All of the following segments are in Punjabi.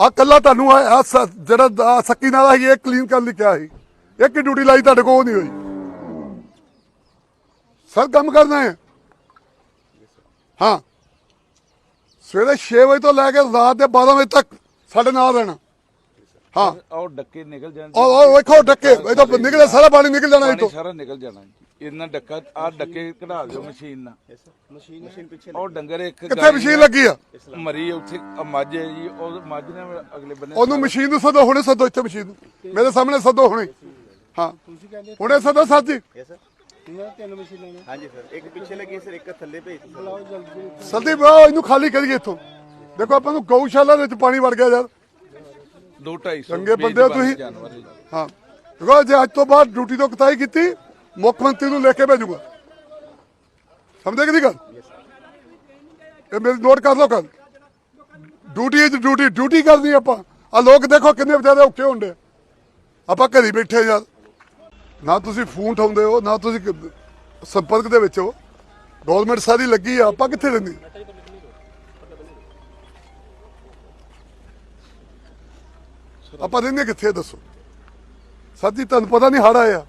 ਆ ਕੱਲਾ ਤੁਹਾਨੂੰ ਆ ਜਿਹੜਾ ਸੱਕੀ ਨਾਲ ਸੀ ਇਹ ਕਲੀਨ ਕਰਨ ਲਈ ਕਿਹਾ ਸੀ। ਇੱਕ ਹੀ ਡਿਊਟੀ ਲਾਈ ਤੁਹਾਡੇ ਕੋਲ ਉਹ ਨਹੀਂ ਹੋਈ? ਸਰ, ਕੰਮ ਕਰਨਾ ਹੈ। ਹਾਂ। ਸਵੇਰੇ 6 ਵਜੇ ਤੋਂ ਲੈ ਕੇ ਰਾਤ ਦੇ 12 ਵਜੇ ਤੱਕ ਸਾਡੇ ਨਾਲ ਰਹਿਣਾ। ਹਾਂ। ਔਰ ਡੱਕੇ ਨਿਕਲ ਜਾਣ ਉਹ ਉਹ ਵੇਖੋ ਡੱਕੇ ਇਹ ਤਾਂ ਨਿਕਲੇ ਸਾਰਾ ਪਾਣੀ ਨਿਕਲ ਜਾਣਾ ਇਹ ਪਾਣੀ ਤੋਂ ਸਾਰਾ ਨਿਕਲ ਜਾਣਾ ਜੀ। ਇਹਨਾਂ ਡੱਕਾ ਆ ਡੱਕੇ ਕਢਾ ਦਿਓ ਮਸ਼ੀਨ ਨਾਲ। ਮਸ਼ੀਨ ਮਸ਼ੀਨ ਪਿੱਛੇ ਉਹ ਡੰਗਰ ਇੱਕ ਕਿੱਥੇ ਗਾਂ ਮਸ਼ੀਨ ਲੱਗੀ ਆ? ਮਰੀ ਉੱਥੇ ਆ ਮੱਝ ਹੈ ਜੀ ਉਹ ਮੱਝ ਨੇ ਅਗਲੇ ਬੰਨੇ ਉਹਨੂੰ ਮਸ਼ੀਨ ਨੂੰ ਸਦੋ ਹੁਣੇ ਸਦੋ ਇੱਥੇ ਮਸ਼ੀਨ ਨੂੰ। ਮੇਰੇ ਸਾਹਮਣੇ ਸਦੋ ਹੁਣੇ। ਹਾਂ। ਤੁਸੀਂ ਕਹਿੰਦੇ ਹੁਣੇ ਸਦੋ ਸਾਥੀ। ਯੈਸ ਸਰ ਇਹਨਾਂ ਤਿੰਨ ਮਸ਼ੀਨਾਂ ਨੇ। ਹਾਂਜੀ ਸਰ ਇੱਕ ਪਿੱਛੇ ਲੱਗੀ ਸਰ ਇੱਕ ਥੱਲੇ ਭੇਜ ਦਿੱਤੀ ਬੁਲਾਓ ਜਲਦੀ। ਸਲਦੀ ਆਓ ਇਹਨੂੰ ਖਾਲੀ ਕਰੀਏ ਇੱਥੋਂ। ਦੇਖੋ ਆਪਾਂ ਨੂੰ ਗਊਸ਼ਾਲਾ ਦੇ ਵਿੱਚ ਪਾਣੀ ਵੜ ਗਿਆ ਯਾਰ। ਦੋ ਢਾਈ ਸੌ ਚੰਗੇ ਬੰਦੇ ਹੋ ਤੁਸੀਂ। ਹੈ। ਦੇਖੋ ਜੇ ਅੱਜ ਤੋਂ ਬਾਅਦ ਡਿਊਟੀ ਤੋਂ ਕਤਾਈ ਕੀਤੀ ਮੁੱਖ ਮੰਤਰੀ ਨੂੰ ਲੈ ਕੇ ਭੇਜੂਗਾ। ਸਮਝੇ ਕਿ ਨਹੀਂ ਗੱਲ? ਇਹ ਮੇਰੀ ਨੋਟ ਕਰ ਲਓ ਕੱਲ ਡਿਊਟੀ ਇਜ਼ ਡਿਊਟੀ ਡਿਊਟੀ ਕਰਨੀ ਆਪਾਂ। ਆ ਲੋਕ ਦੇਖੋ ਕਿੰਨੇ ਵਿਚਾਰੇ ਔਖੇ ਹੁੰਦੇ। ਆਪਾਂ ਘਰੀ ਬੈਠੇ ਯਾਰ। ਨਾ ਤੁਸੀਂ ਫੋਨ ਉਠਾਉਂਦੇ ਹੋ ਨਾ ਤੁਸੀਂ ਸੰਪਰਕ ਦੇ ਵਿੱਚ ਹੋ। ਗਵਰਨਮੈਂਟ ਸਾਰੀ ਲੱਗੀ ਆ ਆਪਾਂ ਕਿੱਥੇ ਰਹਿੰਦੇ? ਆਪਾਂ ਰਹਿੰਦੇ ਕਿੱਥੇ ਦੱਸੋ? ਸਰ ਜੀ ਤੁਹਾਨੂੰ ਪਤਾ ਨਹੀਂ ਹੜ ਆਇਆ।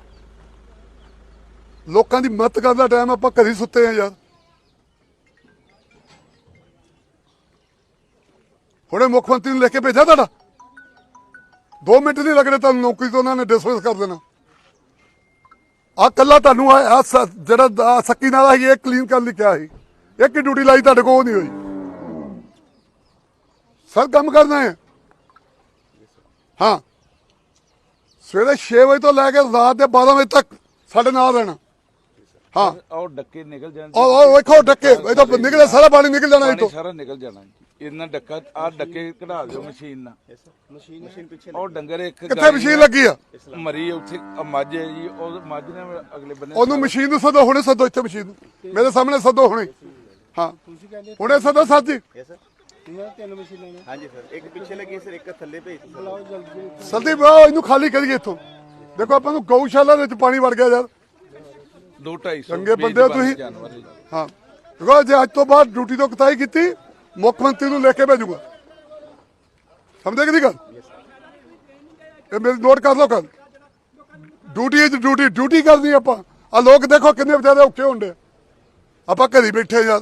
ਲੋਕਾਂ ਦੀ ਮਦਦ ਕਰਨ ਦਾ ਟਾਈਮ ਆਪਾਂ ਘਰੀ ਸੁੱਤੇ ਆ ਯਾਰ। ਹੁਣੇ ਮੁੱਖ ਮੰਤਰੀ ਨੂੰ ਲਿਖ ਕੇ ਭੇਜਿਆ ਤੁਹਾਡਾ? 2 ਮਿੰਟ ਨਹੀਂ ਲੱਗਣੇ ਤੁਹਾਨੂੰ, ਨੌਕਰੀ ਤੋਂ ਉਹਨਾਂ ਨੇ ਡਿਸਮਿਸ ਕਰ ਦੇਣਾ। ਆ ਕੱਲਾ ਤੁਹਾਨੂੰ ਆ ਜਿਹੜਾ ਆਹ ਸੱਕੀ ਨਾਲ ਸੀ ਇਹ ਕਲੀਨ ਕਰਨ ਲਈ ਕਿਹਾ ਸੀ। ਇੱਕ ਡਿਊਟੀ ਲਾਈ ਤੁਹਾਡੇ ਕੋਲ, ਉਹ ਨਹੀਂ ਹੋਈ। ਸਰ, ਕੰਮ ਕਰਨਾ ਹੈ। ਹਾਂ। ਸਵੇਰੇ 6 ਵਜੇ ਤੋਂ ਲੈ ਕੇ ਰਾਤ ਦੇ 12 ਵਜੇ ਤੱਕ ਸਾਡੇ ਨਾਲ ਰਹਿਣਾ। ਹਾਂ। ਉਹ ਡੱਕੇ ਨਿਕਲ ਜਾਣ ਉਹ ਉਹ ਵੇਖੋ ਡੱਕੇ। ਇਹ ਤਾਂ ਨਿਕਲੇ ਸਾਰਾ ਪਾਣੀ ਨਿਕਲ ਜਾਣਾ ਇਹ ਤੋਂ ਸਾਰਾ ਨਿਕਲ ਜਾਣਾ ਇਹਨਾਂ ਡੱਕਾ ਆ ਡੱਕੇ ਕਢਾ ਦਿਓ ਮਸ਼ੀਨ ਨਾਲ। ਮਸ਼ੀਨ ਮਸ਼ੀਨ ਪਿੱਛੇ ਉਹ ਡੰਗਰ ਇੱਕ ਕਿੱਥੇ ਮਸ਼ੀਨ ਲੱਗੀ ਆ? ਮਰੀ ਉੱਥੇ ਮੱਝ ਹੈ ਜੀ ਉਹ ਮੱਝ ਨੇ ਅਗਲੇ ਬੰਨੇ ਉਹਨੂੰ ਮਸ਼ੀਨ ਨੂੰ ਸਦੋ ਹੁਣੇ ਸਦੋ ਇੱਥੇ ਮਸ਼ੀਨ ਨੂੰ। ਮੇਰੇ ਸਾਹਮਣੇ ਸਦੋ ਹੁਣੇ। ਹਾਂ। ਤੁਸੀਂ ਕਹਿੰਦੇ ਹੁਣੇ ਸਦੋ ਸਾਥੀ ਇਹਨਾਂ ਤਿੰਨ ਮਸ਼ੀਨਾਂ ਨੇ। ਹਾਂਜੀ ਸਰ ਇੱਕ ਪਿੱਛੇ ਲੱਗੀ ਸਰ ਇੱਕ ਥੱਲੇ ਭੇਜ ਦਿੱਤੀ ਬੁਲਾਓ ਜਲਦੀ ਸਲਦੀ ਆਓ ਇਹਨੂੰ ਖਾਲੀ ਕਰੀਏ ਇੱਥੋਂ। ਦੇਖੋ ਆਪਾਂ ਨੂੰ ਗਊਸ਼ਾਲਾ ਦੇ ਵਿੱਚ ਪਾਣੀ ਵੜ ਗਿਆ ਯਾਰ। ਦੋ ਢਾਈ ਸੌ ਚੰਗੇ ਬੰਦੇ ਹੋ ਤੁਸੀਂ। ਹੈ। ਦੇਖੋ ਜੇ ਅੱਜ ਤੋਂ ਬਾਅਦ ਡਿਊਟੀ ਤੋਂ ਕਤਾਈ ਕੀਤੀ ਮੁੱਖ ਮੰਤਰੀ ਨੂੰ ਲਿਖ ਕੇ ਭੇਜੂਗਾ। ਸਮਝੇ ਕਿ ਨਹੀਂ ਗੱਲ? ਇਹ ਮੇਰੀ ਨੋਟ ਕਰ ਲਓ ਕੱਲ ਡਿਊਟੀ ਇਜ਼ ਡਿਊਟੀ ਡਿਊਟੀ ਕਰਨੀ ਆਪਾਂ। ਆ ਲੋਕ ਦੇਖੋ ਕਿੰਨੇ ਵਿਚਾਰੇ ਔਖੇ ਹੁੰਦੇ ਆਪਾਂ ਘਰੀ ਬੈਠੇ ਯਾਰ।